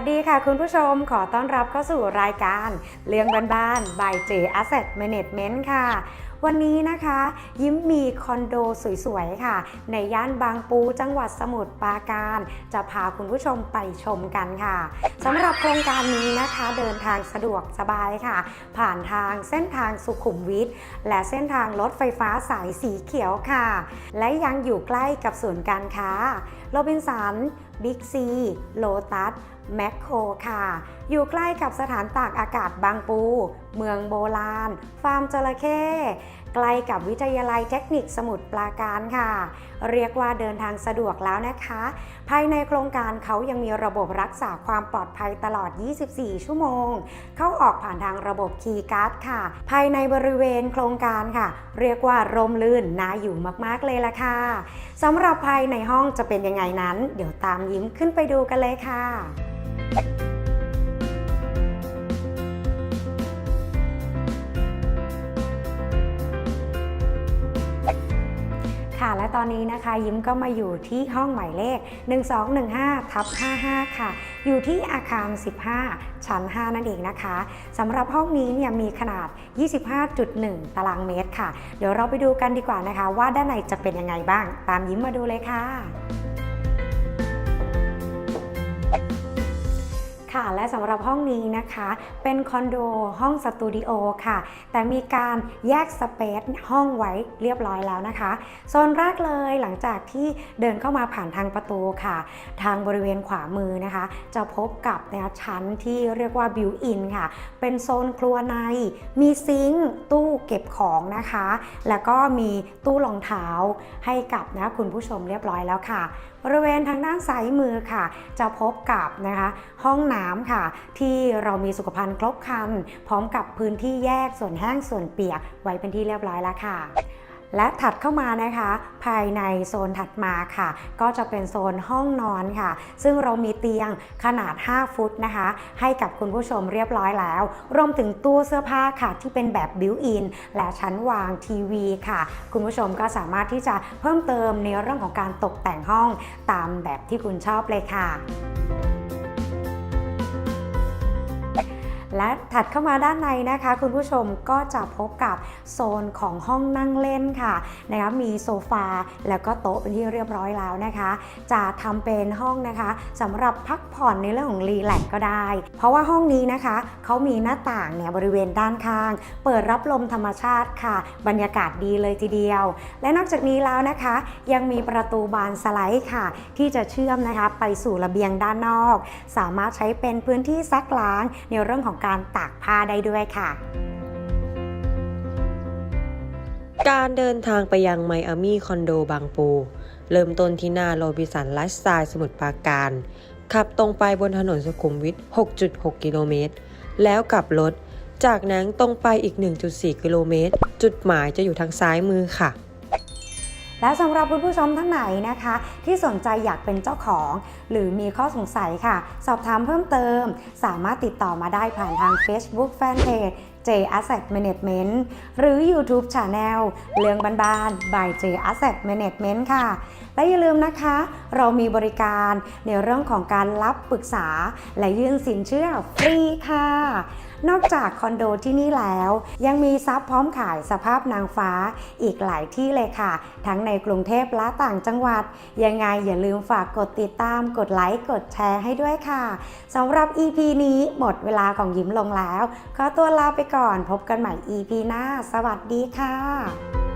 วัสดีค่ะคุณผู้ชมขอต้อนรับเข้าสู่รายการ เรื่องบ้านๆ by J Asset Management ค่ะ วันนี้นะคะ ยิ้มมีคอนโดสวย ๆ ค่ะ ในย่านบางปูจังหวัดสมุทรปราการ จะพาคุณผู้ชมไปชมกันค่ะสำหรับโครงการนี้นะคะ เดินทางสะดวกสบายค่ะ ผ่านทางเส้นทางสุขุมวิทและเส้นทางรถไฟฟ้าสายสีเขียวค่ะ และยังอยู่ใกล้กับศูนย์การค้าโรบินสันบิ๊กซีโลตัสแมคโครค่ะ อยู่ใกล้กับสถานตากอากาศบางปูเมืองโบราณ ฟาร์มจระเข้ใกล้กับวิทยาลัยเทคนิคสมุทรปราการค่ะ เรียกว่าเดินทางสะดวกแล้วนะคะ ภายในโครงการเขายังมีระบบรักษาความปลอดภัยตลอด 24 ชั่วโมง เข้าออกผ่านทางระบบคีย์การ์ดค่ะ ภายในบริเวณโครงการค่ะ เรียกว่าร่มรื่นน่าอยู่มากๆเลยละค่ะสำหรับภายในห้องจะเป็นยังไงนั้น เดี๋ยวตามยิ้มขึ้นไปดูกันเลยค่ะ ตอนนี้นะคะ ยิ้มก็มาอยู่ที่ห้องหมายเลข 1215ทับ55 ค่ะ อยู่ที่อาคาร 15 ชั้น 5 นั่นเองนะคะสำหรับห้องนี้เนี่ยมีขนาด 25.1 ตารางเมตรค่ะ เดี๋ยวเราไปดูกันดีกว่านะคะ ว่าด้านในจะเป็นยังไงบ้าง ตามยิ้มมาดูเลยค่ะ ค่ะ และสำหรับห้องนี้นะคะ เป็นคอนโดห้องสตูดิโอค่ะ แต่มีการแยกสเปซห้องไว้เรียบร้อยแล้วนะคะ โซนแรกเลยหลังจากที่เดินเข้ามาผ่านทางประตูค่ะ ทางบริเวณขวามือนะคะ จะพบกับนะชั้นที่เรียกว่าบิวอินค่ะ เป็นโซนครัวใน มีซิงค์ตู้เก็บของนะคะ แล้วก็มีตู้รองเท้าให้กับนะคุณผู้ชมเรียบร้อยแล้วค่ะ บริเวณทางด้านซ้ายมือค่ะ จะพบกับนะคะ ห้องน้ำค่ะ ที่เรามีสุขภัณฑ์ครบครันพร้อมกับพื้นที่แยกส่วนแห้งส่วนเปียกไว้เป็นที่เรียบร้อยแล้วค่ะและถัดเข้ามานะคะ ภายในโซนถัดมาค่ะ ก็จะเป็นโซนห้องนอนค่ะ ซึ่งเรามีเตียงขนาด 5 ฟุตนะคะ ให้กับคุณผู้ชมเรียบร้อยแล้ว รวมถึงตู้เสื้อผ้าค่ะ ที่เป็นแบบบิวอินและชั้นวางทีวีค่ะ คุณผู้ชมก็สามารถที่จะเพิ่มเติมในเรื่องของการตกแต่งห้องตามแบบที่คุณชอบเลยค่ะ และถัดเข้ามาด้านในนะคะ คุณผู้ชมก็จะพบกับโซนของห้องนั่งเล่นค่ะนะคะมีโซฟาแล้วก็โต๊ะเป็นที่เรียบร้อยแล้วนะคะ จะทำเป็นห้องนะคะสำหรับพักผ่อนในเรื่องของรีแลกซ์ก็ได้ เพราะว่าห้องนี้นะคะเขามีหน้าต่างเนี่ยบริเวณด้านข้าง เปิดรับลมธรรมชาติค่ะ บรรยากาศดีเลยทีเดียว และนอกจากนี้แล้วนะคะ ยังมีประตูบานสไลด์ค่ะ ที่จะเชื่อมนะคะไปสู่ระเบียงด้านนอก สามารถใช้เป็นพื้นที่ซักล้างในเรื่องของการตากผ้าได้ด้วยค่ะ การเดินทางไปยังไมอามี่คอนโดบางปู เริ่มต้นที่หน้าโรบิสันไลฟ์สไตล์สมุทรปราการ ขับตรงไปบนถนนสุขุมวิท 6.6 กิโลเมตร แล้วกลับรถ จากนั้นตรงไปอีก 1.4 กิโลเมตร จุดหมายจะอยู่ทางซ้ายมือค่ะ และสำหรับคุณผู้ชมท่านไหนนะคะ ที่สนใจอยากเป็นเจ้าของ หรือมีข้อสงสัยค่ะ สอบถามเพิ่มเติม สามารถติดต่อมาได้ผ่านทาง Facebook Fanpage J Asset Management หรือ YouTube Channel เรื่องบ้านๆ by J Asset Management ค่ะ และอย่าลืมนะคะ เรามีบริการในเรื่องของการรับปรึกษา และยื่นสินเชื่อฟรีค่ะ นอกจากคอนโดที่นี่แล้ว ยังมีซับพร้อมขายสภาพนางฟ้าอีกหลายที่เลยค่ะ ทั้งในกรุงเทพและต่างจังหวัด ยังไงอย่าลืมฝากกดติดตาม กดไลค์ กดแชร์ให้ด้วยค่ะสำหรับ EP นี้หมดเวลาของยิ้มลงแล้ว ขอตัวลาไปก่อนพบกันใหม่ EP หน้า สวัสดีค่ะ